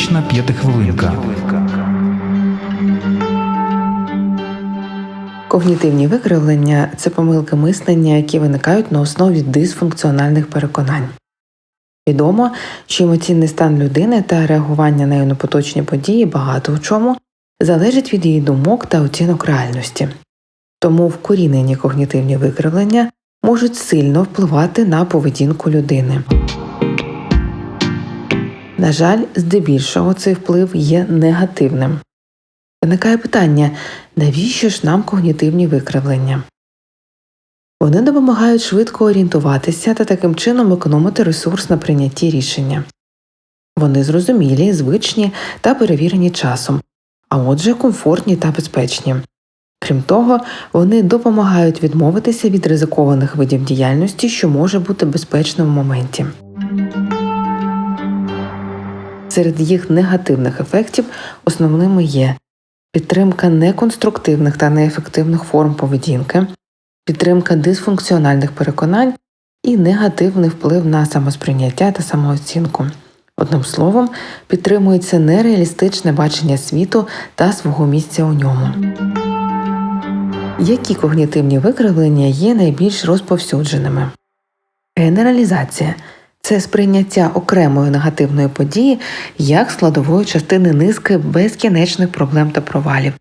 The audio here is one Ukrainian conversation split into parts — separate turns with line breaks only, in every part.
Практична п'ятихвилинка.
Когнітивні викривлення це помилки мислення, які виникають на основі дисфункціональних переконань. Відомо, що емоційний стан людини та реагування нею на поточні події багато в чому залежить від її думок та оцінок реальності. Тому вкорінені когнітивні викривлення можуть сильно впливати на поведінку людини. На жаль, здебільшого цей вплив є негативним. Виникає питання, навіщо ж нам когнітивні викривлення? Вони допомагають швидко орієнтуватися та таким чином економити ресурс на прийнятті рішення. Вони зрозумілі, звичні та перевірені часом, а отже, комфортні та безпечні. Крім того, вони допомагають відмовитися від ризикованих видів діяльності, що може бути безпечним в моменті. Серед їх негативних ефектів основними є підтримка неконструктивних та неефективних форм поведінки, підтримка дисфункціональних переконань і негативний вплив на самосприйняття та самооцінку. Одним словом, підтримується нереалістичне бачення світу та свого місця у ньому. Які когнітивні викривлення є найбільш розповсюдженими? Генералізація це сприйняття окремої негативної події як складової частини низки безкінечних проблем та провалів.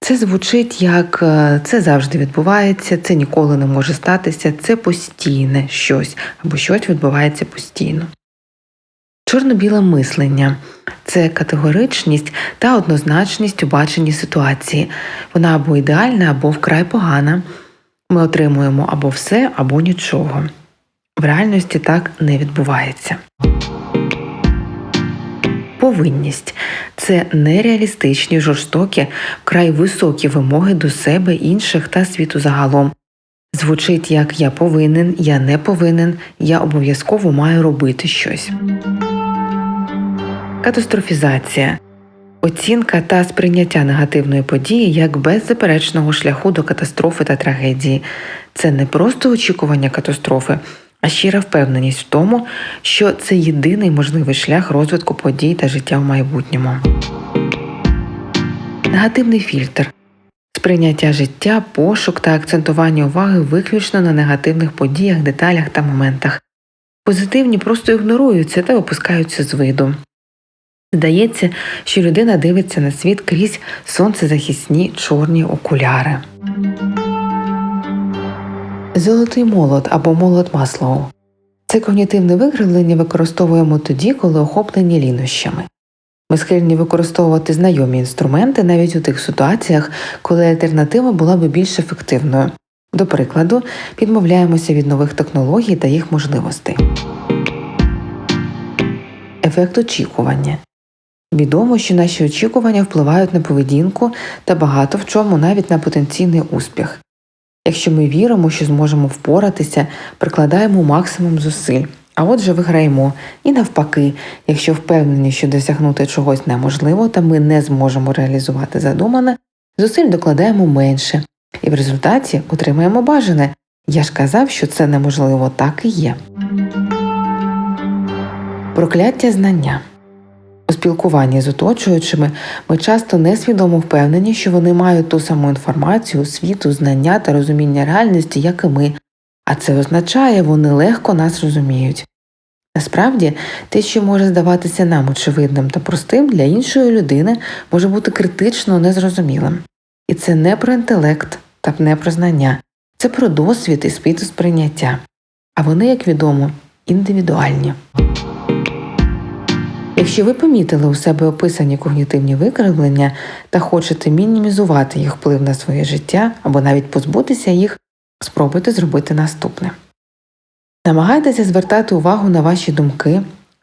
Це звучить як е, це завжди відбувається, це ніколи не може статися, це постійне щось або щось відбувається постійно. Чорно-біле мислення це категоричність та однозначність у баченні ситуації. Вона або ідеальна, або вкрай погана. Ми отримуємо або все, або нічого. В реальності так не відбувається. Повинність це нереалістичні, жорстокі, вкрай високі вимоги до себе, інших та світу загалом. Звучить як я повинен, я не повинен, я обов'язково маю робити щось. Катастрофізація оцінка та сприйняття негативної події як беззаперечного шляху до катастрофи та трагедії. Це не просто очікування катастрофи, а щира впевненість в тому, що це єдиний можливий шлях розвитку подій та життя в майбутньому. Негативний фільтр сприйняття життя, пошук та акцентування уваги виключно на негативних подіях, деталях та моментах. Позитивні просто ігноруються та опускаються з виду. Здається, що людина дивиться на світ крізь сонцезахисні чорні окуляри. Золотий молот або молот Маслоу. Це когнітивне викривлення використовуємо тоді, коли охоплені лінощами. Ми схильні використовувати знайомі інструменти навіть у тих ситуаціях, коли альтернатива була би більш ефективною. До прикладу, відмовляємося від нових технологій та їх можливостей. Ефект очікування. Відомо, що наші очікування впливають на поведінку та багато в чому навіть на потенційний успіх. Якщо ми віримо, що зможемо впоратися, прикладаємо максимум зусиль, а отже виграємо. І навпаки, якщо впевнені, що досягнути чогось неможливо, та ми не зможемо реалізувати задумане, зусиль докладаємо менше, і в результаті отримаємо бажане. Я ж казав, що це неможливо, так і є. Прокляття знання. Спілкуванні з оточуючими ми часто несвідомо впевнені, що вони мають ту саму інформацію, освіту, знання та розуміння реальності, як і ми, а це означає, вони легко нас розуміють. Насправді, те, що може здаватися нам очевидним та простим, для іншої людини може бути критично незрозумілим. І це не про інтелект та не про знання, це про досвід і світосприйняття. А вони, як відомо, індивідуальні. Якщо ви помітили у себе описані когнітивні викривлення та хочете мінімізувати їх вплив на своє життя або навіть позбутися їх, спробуйте зробити наступне. Намагайтеся звертати увагу на ваші думки,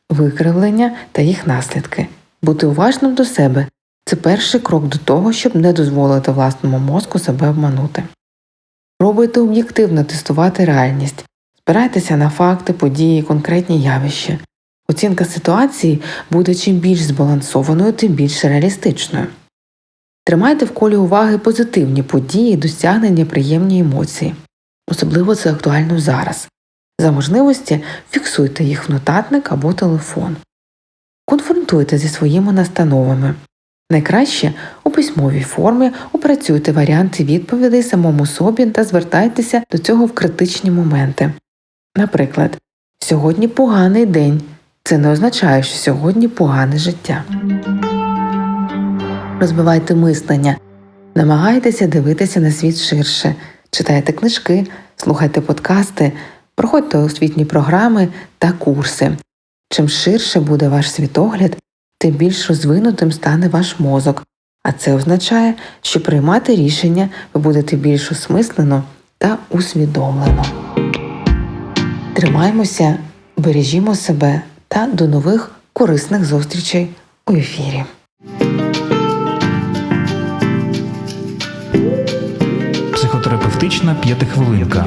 викривлення та їх наслідки. Бути уважним до себе це перший крок до того, щоб не дозволити власному мозку себе обманути. Пробуйте об'єктивно тестувати реальність, спирайтеся на факти, події, конкретні явища. Оцінка ситуації буде чим більш збалансованою, тим більш реалістичною. Тримайте в колі уваги позитивні події, досягнення, приємні емоції. Особливо це актуально зараз. За можливості фіксуйте їх в нотатник або телефон. Конфронтуйте зі своїми настановами. Найкраще у письмовій формі опрацюйте варіанти відповідей самому собі та звертайтеся до цього в критичні моменти. Наприклад, сьогодні поганий день. Це не означає, що сьогодні погане життя. Розвивайте мислення, намагайтеся дивитися на світ ширше, читайте книжки, слухайте подкасти, проходьте освітні програми та курси. Чим ширше буде ваш світогляд, тим більш розвинутим стане ваш мозок, а це означає, що приймати рішення ви будете більш осмислено та усвідомлено. Тримаймося, бережімо себе та до нових корисних зустрічей у ефірі.
Психотерапевтична п'ятихвилинка.